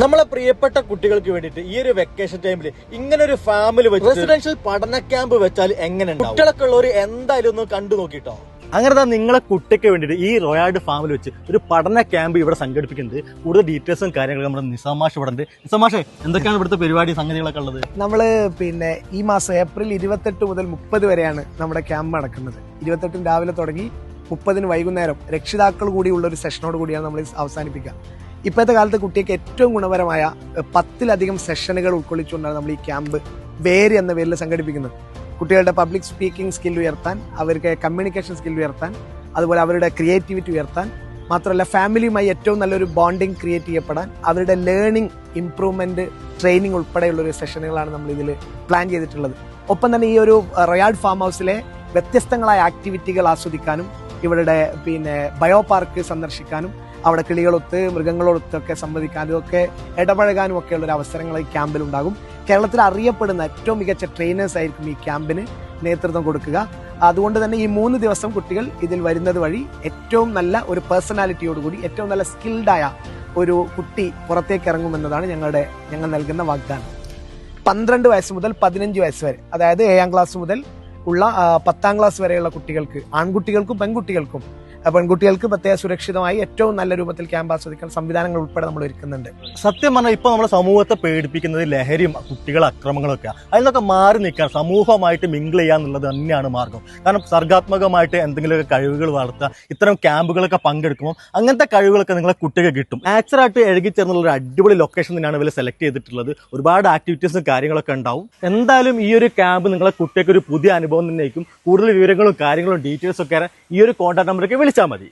നമ്മളെ പ്രിയപ്പെട്ട കുട്ടികൾക്ക് വേണ്ടിയിട്ട് ഈ ഒരു വെക്കേഷൻ ടൈമിൽ ഇങ്ങനെ ഒരു ഫാമിലി വെച്ച് റെസിഡൻഷ്യൽ പഠന ക്യാമ്പ് വെച്ചാൽ എങ്ങനെ കുട്ടികളൊക്കെ ഉള്ളവർ എന്തായാലും ഒന്ന് കണ്ടു നോക്കിട്ടോ. അങ്ങനെ തന്നെ നിങ്ങളെ കുട്ടിക്ക് വേണ്ടിയിട്ട് ഈ റോയാഡ് ഫാമിൽ വെച്ച് ഒരു പഠന ക്യാമ്പ് ഇവിടെ സംഘടിപ്പിക്കുന്നത് കൂടുതൽ ഡീറ്റെയിൽസും കാര്യങ്ങളും നമ്മുടെ നിസാമാഷ് ഇവിടെ ഉണ്ട്. നിസാമാഷ് എന്തൊക്കെയാണ് ഇവിടുത്തെ പരിപാടി സംഗതികളൊക്കെ ഉള്ളത്? നമ്മൾ പിന്നെ ഈ മാസം ഏപ്രിൽ ഇരുപത്തെട്ട് മുതൽ മുപ്പത് വരെയാണ് നമ്മുടെ ക്യാമ്പ് നടക്കുന്നത്. ഇരുപത്തെട്ടിന് രാവിലെ തുടങ്ങി മുപ്പതിന് വൈകുന്നേരം രക്ഷിതാക്കൾ കൂടിയുള്ള ഒരു സെഷനോട് കൂടിയാണ് നമ്മൾ അവസാനിപ്പിക്കുക. ഇപ്പോഴത്തെ കാലത്ത് കുട്ടികൾക്ക് ഏറ്റവും ഗുണപരമായ പത്തിലധികം സെഷനുകൾ ഉൾക്കൊള്ളിച്ചുകൊണ്ടാണ് നമ്മൾ ഈ ക്യാമ്പ് വേര് എന്ന പേരിൽ സംഘടിപ്പിക്കുന്നത്. കുട്ടികളുടെ പബ്ലിക് സ്പീക്കിംഗ് സ്കിൽ ഉയർത്താൻ അവർക്ക് കമ്മ്യൂണിക്കേഷൻ സ്കിൽ ഉയർത്താൻ അതുപോലെ അവരുടെ ക്രിയേറ്റിവിറ്റി ഉയർത്താൻ മാത്രമല്ല ഫാമിലിയുമായി ഏറ്റവും നല്ലൊരു ബോണ്ടിങ് ക്രിയേറ്റ് ചെയ്യപ്പെടാൻ അവരുടെ ലേണിംഗ് ഇംപ്രൂവ്മെന്റ് ട്രെയിനിങ് ഉൾപ്പെടെയുള്ള ഒരു സെഷനുകളാണ് നമ്മൾ ഇതിൽ പ്ലാൻ ചെയ്തിട്ടുള്ളത്. ഒപ്പം തന്നെ ഈ ഒരു റോയാഡ് ഫാം ഹൗസിലെ വ്യത്യസ്തങ്ങളായ ആക്ടിവിറ്റികൾ ആസ്വദിക്കാനും ഇവരുടെ പിന്നെ ബയോ പാർക്ക് സന്ദർശിക്കാനും അവിടെ കിളികളൊത്ത് മൃഗങ്ങളൊത്തൊക്കെ സംവദിക്കാനും ഒക്കെ ഇടപഴകാനും ഒക്കെ ഒരു അവസരങ്ങൾ ഈ ക്യാമ്പിൽ ഉണ്ടാകും. കേരളത്തിൽ അറിയപ്പെടുന്ന ഏറ്റവും മികച്ച ട്രെയിനേഴ്സ് ആയിരിക്കും ഈ ക്യാമ്പിന് നേതൃത്വം കൊടുക്കുക. അതുകൊണ്ട് തന്നെ ഈ മൂന്ന് ദിവസം കുട്ടികൾ ഇതിൽ വരുന്നത് വഴി ഏറ്റവും നല്ല ഒരു പേഴ്സണാലിറ്റിയോടുകൂടി ഏറ്റവും നല്ല സ്കിൽഡായ ഒരു കുട്ടി പുറത്തേക്ക് ഇറങ്ങുമെന്നതാണ് ഞങ്ങളുടെ ഞങ്ങൾ നൽകുന്ന വാഗ്ദാനം. പന്ത്രണ്ട് വയസ്സ് മുതൽ പതിനഞ്ച് വയസ്സ് വരെ അതായത് ഏഴാം ക്ലാസ് മുതൽ ഉള്ള പത്താം ക്ലാസ് വരെയുള്ള കുട്ടികൾക്ക് ആൺകുട്ടികൾക്കും പെൺകുട്ടികൾക്കും പെൺകുട്ടികൾക്ക് പ്രത്യേക സുരക്ഷിതമായി ഏറ്റവും നല്ല രൂപത്തിൽ ക്യാമ്പ് ആസ്വദിക്കാൻ സംവിധാനങ്ങൾ ഉൾപ്പെടെ നമ്മൾ ഒരുക്കുന്നുണ്ട്. സത്യം പറഞ്ഞാൽ ഇപ്പൊ നമ്മുടെ സമൂഹത്തെ പേടിപ്പിക്കുന്നത് ലഹരിയും കുട്ടികളെ അക്രമങ്ങളൊക്കെ അതിൽ നിന്നൊക്കെ മാറി നിൽക്കാൻ സമൂഹമായിട്ട് മിങ്കിൾ ചെയ്യുക എന്നുള്ളത് തന്നെയാണ് മാർഗം. കാരണം സർഗാത്മകമായിട്ട് എന്തെങ്കിലുമൊക്കെ കഴിവുകൾ വളർത്തുക ഇത്തരം ക്യാമ്പുകളൊക്കെ പങ്കെടുക്കുമ്പോൾ അങ്ങനത്തെ കഴിവുകളൊക്കെ നിങ്ങളെ കുട്ടികൾ കിട്ടും. നാച്ചുറായിട്ട് എഴുകിച്ചേർന്നുള്ള ഒരു അടിപൊളി ലൊക്കേഷൻ തന്നെയാണ് ഇവർ സെലക്ട് ചെയ്തിട്ടുള്ളത്. ഒരുപാട് ആക്ടിവിറ്റീസും കാര്യങ്ങളൊക്കെ ഉണ്ടാവും. എന്തായാലും ഈ ഒരു ക്യാമ്പ് നിങ്ങളെ കുട്ടികൾക്ക് ഒരു പുതിയ അനുഭവം തന്നെയായിരിക്കും. കൂടുതൽ വിവരങ്ങളും കാര്യങ്ങളും ഡീറ്റെയിൽസ് ഒക്കെ ഈ ഒരു കോൺടാക്ട് നമ്പറൊക്കെ ちゃうまで